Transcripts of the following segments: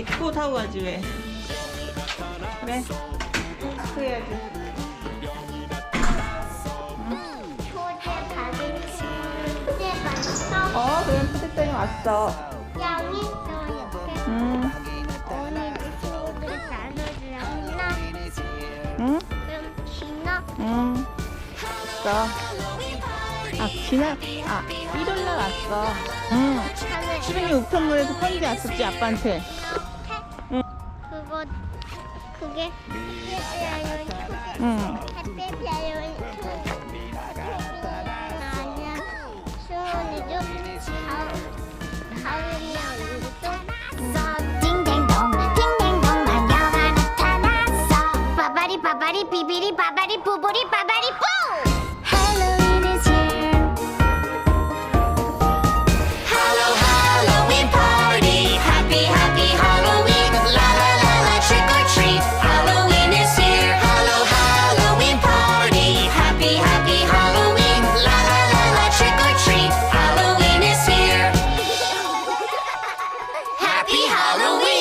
에코 타고 가지 왜? 그래. 그래야지. 어, 그럼 초대장이 왔어. 양이 있어 이렇게. 음, 오늘도 친구들 나눠주려나? 응, 그럼 기나? 응. 왔어. 아, 지나, 아, 일요일 날 왔어. 응. 하늘 수빈이 우편물에서 편지 왔었지, 아빠한테. 응. 그거 그게? 응. 햇빛 야영이 나는 수원이죠 가을 가을이랑 우리 또. 바바리 바바리 비비리 바바리 부부리 바바리 뿌 halloween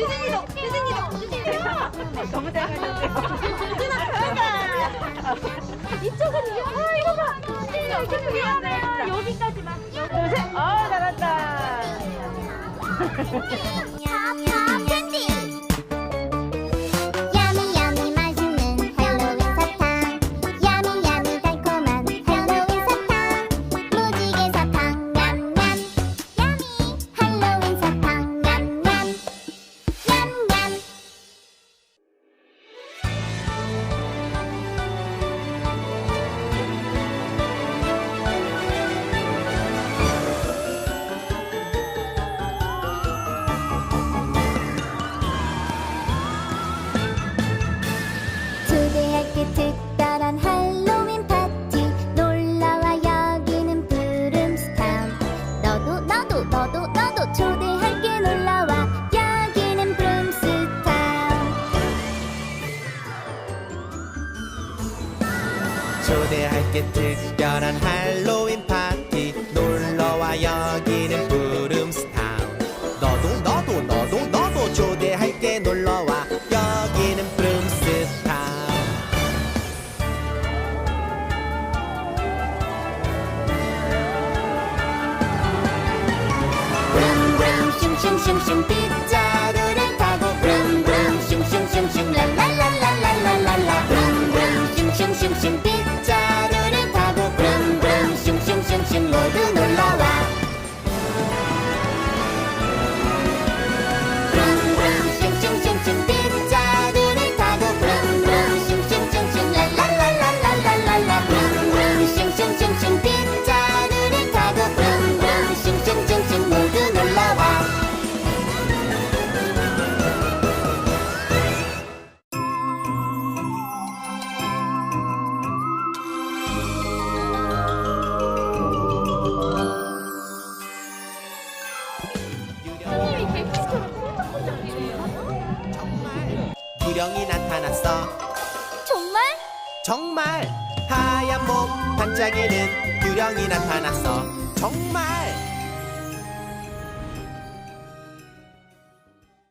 유진이도 유진이도. 유진이도. 너무 잘한다 이쪽은 아 이거 봐. 유진이가 이렇게 미안해요. 여기까지만. 둘, 셋. 어, 잘한다. 초대할게 특별한 할로윈 파티. 놀러와 여기는 부름스타운. 너도 너도 너도 너도 초대할게 놀러와 여기는 부름스타운. 브룸 브룸 슝슝슝슝 유령이 나타났어. 정말? 정말. 하얀 몸 반짝이는 유령이 나타났어. 정말